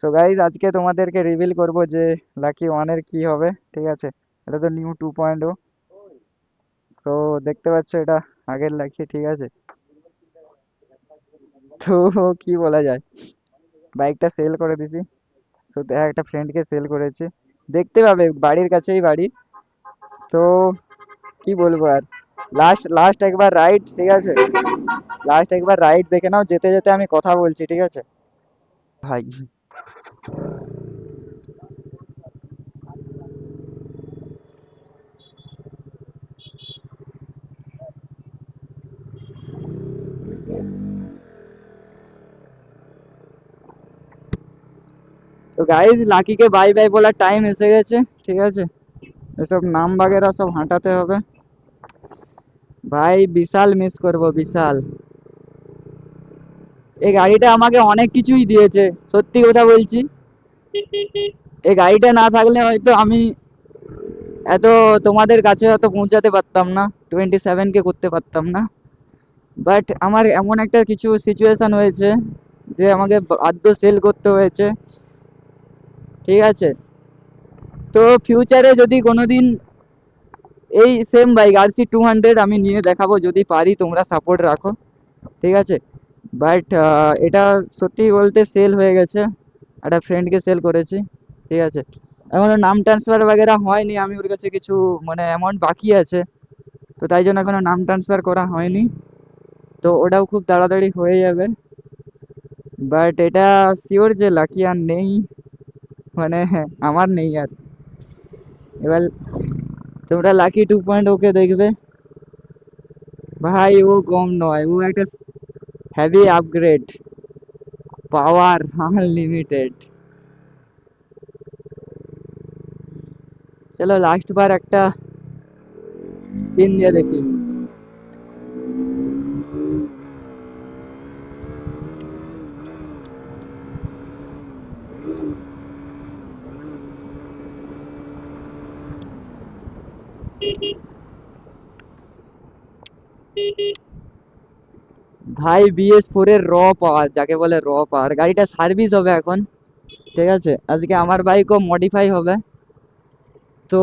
So guys আজকে তোমাদেরকে reveal করব যে লাকি ওয়ানের কি হবে, ঠিক আছে? এটা তো নিউ টু পয়েন্ট ও তো দেখতে পাচ্ছ এটা আগের লাকি ঠিক আছে? তো কি বলা যায়? বাইকটা সেল করে দিছি। তো দেখা, একটা ফ্রেন্ডকে সেল করেছি। দেখতে পাবে, বাড়ির কাছেই বাড়ি। তো কি বলব আর? লাস্ট লাস্ট একবার রাইড ঠিক আছে? লাস্ট একবার রাইড দেখে নাও, যেতে যেতে আমি কথা বলছি, ঠিক আছে? ভাই তো গাইজ লাকিকে বাই বাই বলার টাইম এসে গেছে, ঠিক আছে? এসব নাম বাগেরা সব হাঁটাতে হবে। ভাই, বিশাল মিস করব, বিশাল। এই গাড়িটা আমাকে অনেক কিছুই দিয়েছে, সত্যি কথা বলছি। এই গাড়িটা না থাকলে হয়তো আমি এত তোমাদের কাছে হয়তো পৌঁছাতে পারতাম না টোয়েন্টি সেভেনকে করতে পারতাম না। বাট আমার এমন একটা কিছু সিচুয়েশন হয়েছে যে আমাকে বাধ্য সেল করতে হয়েছে। ঠিক আছে? তো ফিউচারে যদি কোনো দিন এই same bike RC two hundred আমি নিয়ে দেখাবো, যদি পারি তোমরা সাপোর্ট রাখো। ঠিক আছে? বাট এটা সত্যি বলতে সেল হয়ে গেছে। একটা ফ্রেন্ডকে সেল করেছি। ঠিক আছে? এখনও নাম ট্রান্সফার বাগেরা হয়নি। আমি ওর কাছে কিছু মানে অ্যামাউন্ট বাকি আছে। তো তাই জন্য এখনও নাম ট্রান্সফার করা হয়নি। তো ওটাও খুব তাড়াতাড়ি হয়ে যাবে। বাট এটা শিওর যে লাকি আর নেই। মানে আমার নেই আর। এবার তোমরা লাকি টু পয়েন্ট ওকে দেখবে। ভাই, ও কম নয়। ও একটা হেভি আপগ্রেড পাওয়ার আনলিমিটেড চলো লাস্ট বার একটা স্পিন দিয়ে দেখি। ভাই বিএস ফোর এর র পাওয়ার যাকে বলে র পাওয়ার গাড়িটা সার্ভিস হবে এখন, ঠিক আছে? আজকে আমার বাইকও মডিফাই হবে। তো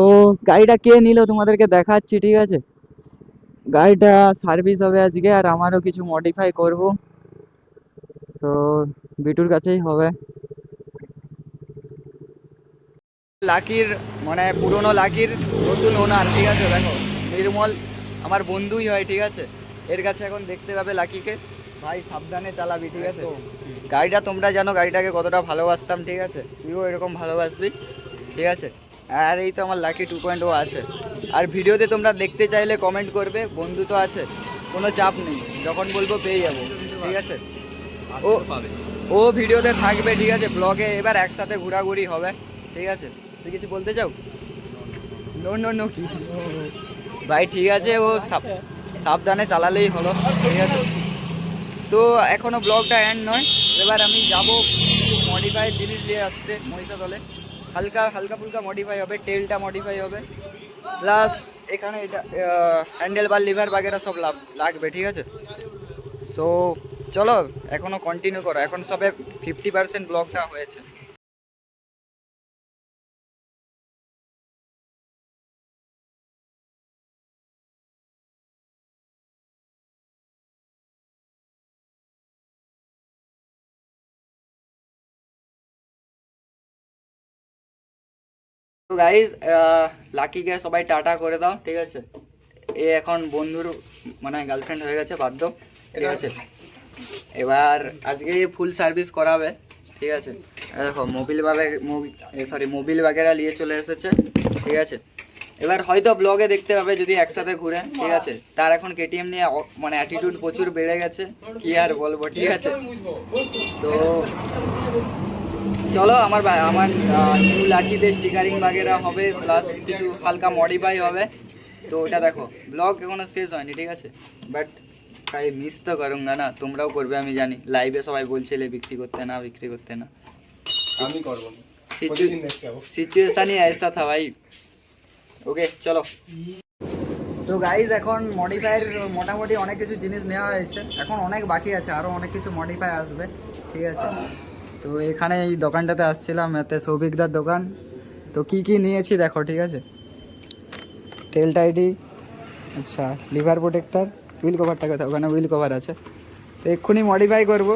গাড়িটা কে নিল তোমাদেরকে দেখাচ্ছি, ঠিক আছে? গাড়িটা সার্ভিস হবে আজকে, আর আমারও কিছু মডিফাই করব। তো বিটুর কাছেই হবে। লাকির মানে পুরনো লাকির নতুন ওনার ঠিক আছে? দেখো, নির্মল, আমার বন্ধুই হয়, ঠিক আছে? এর কাছে এখন দেখতে পাবে লাকিকে। ভাই সাবধানে চালাবি ঠিক আছে? গাড়িটা তোমরা জানো গাড়িটাকে কতটা ভালোবাসতাম ঠিক আছে? তুইও এরকম ভালোবাসবি ঠিক আছে? আর এই তো আমার লাকি টু পয়েন্ট ও আছে। আর ভিডিওতে তোমরা দেখতে চাইলে কমেন্ট করবে বন্ধু তো আছে কোনো চাপ নেই যখন বলব পেয়ে যাব ঠিক আছে? ও ও ভিডিওতে থাকবে ঠিক আছে? ব্লগে এবার একসাথে ঘোরাঘুরি হবে ঠিক আছে? তুই কিছু বলতে চাও? নো নো নো কি ভাই ঠিক আছে ও সাব- সাবধানে চালালেই হলো, ঠিক আছে? তো এখনও ব্লগটা এন্ড নয়। এবার আমি যাব মডিফাই জিনিস নিয়ে আসতে মহিষাদলে হালকা হালকা ফুলকা মডিফাই হবে টেলটা মডিফাই হবে। প্লাস এখানে এটা হ্যান্ডেল বা লিভার বাগেরা সব লাগবে, ঠিক আছে? সো চলো, এখনও কন্টিনিউ করো। এখন সবে ফিফটি পার্সেন্ট ব্লগটা হয়েছে। তো গাইজ লাকিকে সবাই টাটা করে দাও ঠিক আছে? এ এখন বন্ধুর মানে গার্লফ্রেন্ড হয়ে গেছে বাধ্য ঠিক আছে? এবার আজকে ফুল সার্ভিস করাবে ঠিক আছে? দেখো মোবিল বাগে সরি মোবিল বাগেরা নিয়ে চলে এসেছে ঠিক আছে? এবার হয়তো ব্লগে দেখতে পাবে যদি একসাথে ঘুরে ঠিক আছে? তার এখন কেটিএম নিয়ে মানে অ্যাটিটিউড প্রচুর বেড়ে গেছে কি আর বলব ঠিক আছে? তো চলো আমার বা- আমার নিউ লাকিতে স্টিকারিং বাগেরা হবে প্লাস কিছু হালকা মডিফাই হবে তো ওটা দেখো ব্লগ এখনো শেষ হয়নি ঠিক আছে বাট তাই মিস তো করুঙ্গা না তোমরাও করবে আমি জানি লাইভে সবাই বলছিলে বিক্রি করতে না বিক্রি করতে না আমি করবো না প্রতিদিন দেখতে যাবো সিচুয়েশন ही ऐसा था भाई ওকে চলো তো গাইজ এখন মডিফাইয়ের মোটামুটি অনেক কিছু জিনিস নেওয়া হয়েছে এখন অনেক বাকি আছে আরও অনেক কিছু মডিফাই আসবে ঠিক আছে তো এখানে এই দোকানটাতে আসছিলাম এতে সৌভিকদার দোকান। তো কি কি নিয়েছি দেখো ঠিক আছে? তেল টাইডি আচ্ছা লিভার প্রোটেক্টর হুইল কভারটা কথা ওখানে হুইল কভার আছে। তো এক্ষুনি মডিফাই করব।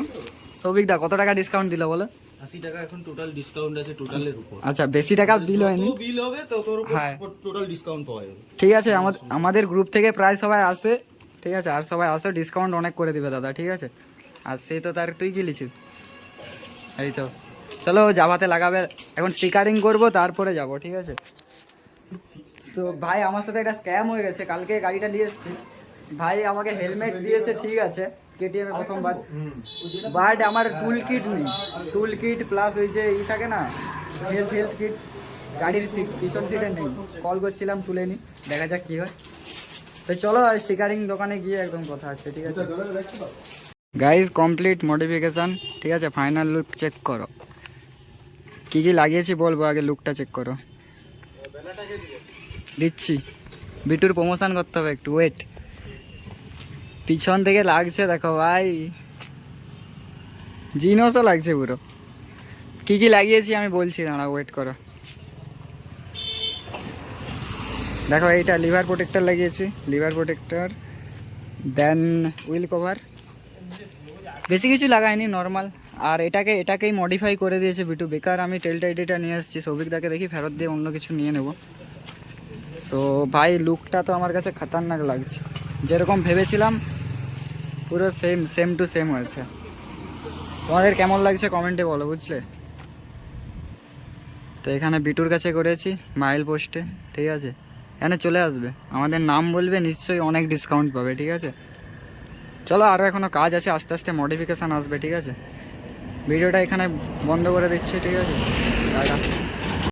সৌভিকদা কত টাকা ডিসকাউন্ট দিল বলো? আশি টাকা এখন টোটাল ডিসকাউন্ট আছে টোটালের উপর। আচ্ছা বেশি টাকা বিল হয়নি? বিল হবে তো তোর উপর। টোটাল ডিসকাউন্ট পাওয়া যাবে। ঠিক আছে আমাদের আমাদের গ্রুপ থেকে প্রায় সবাই আসে। ঠিক আছে আর সবাই আসো ডিসকাউন্ট অনেক করে দিবে দাদা ঠিক আছে? আর সেই তো তার তুই কি লিচু এই তো। চলো জাভাতে লাগাবে। এখন স্টিকারিং করব, তারপরে যাব, ঠিক আছে? তো ভাই, আমার সাথে একটা স্ক্যাম হয়ে গেছে। কালকে গাড়িটা নিয়ে এসেছি। ভাই, আমাকে হেলমেট দিয়েছে, ঠিক আছে? কেটিএম প্রথমবার। বাট আমার টুল কিট নেই। টুল কিট প্লাস ওই যে ই থাকে না? হেলথ হেলথ কিট গাড়ির সিট পিছন সিটে নেই। কল করছিলাম, তুলে নি। দেখা যাক কি হয়। তো চলো স্টিকারিং দোকানে গিয়ে একদম কথা আছে, ঠিক আছে? গাইজ কমপ্লিট মডিফিকেশন ঠিক আছে ফাইনাল লুক চেক করো। কি কি লাগিয়েছি বলব আগে লুকটা চেক করো। দিচ্ছি। বিটুর প্রমোশন করতে হবে একটু ওয়েট পিছন থেকে লাগছে, দেখো ভাই। জিনসও লাগছে পুরো। কি কি লাগিয়েছি আমি বলছি, দাঁড়া ওয়েট করো। দেখো, এইটা লিভার প্রোটেক্টর লাগিয়েছি। Lever protector then will cover বেশি কিছু লাগায়নি নর্মাল আর এটাকে, এটাকেই মডিফাই করে দিয়েছে বিটু। বেকার, আমি টেল টাইডিটা নিয়ে এসেছি সৌভিকদাকে দেখি ফেরত দিয়ে অন্য কিছু নিয়ে নেব। সো ভাই লুকটা তো আমার কাছে খতরনাক লাগছে। যেরকম ভেবেছিলাম, পুরো সেম সেম টু সেম হয়েছে। তোমাদের কেমন লাগছে কমেন্টে বলো, বুঝলে? তো এখানে বিটুর কাছে করেছি মাইল পোস্টে ঠিক আছে? এখানে চলে আসবে। আমাদের নাম বলবে, নিশ্চয়ই অনেক ডিসকাউন্ট পাবে, ঠিক আছে? চলো আরও এখনও কাজ আছে, আস্তে আস্তে মডিফিকেশান আসবে, ঠিক আছে? ভিডিওটা এখানে বন্ধ করে দিচ্ছি, ঠিক আছে? টাটা।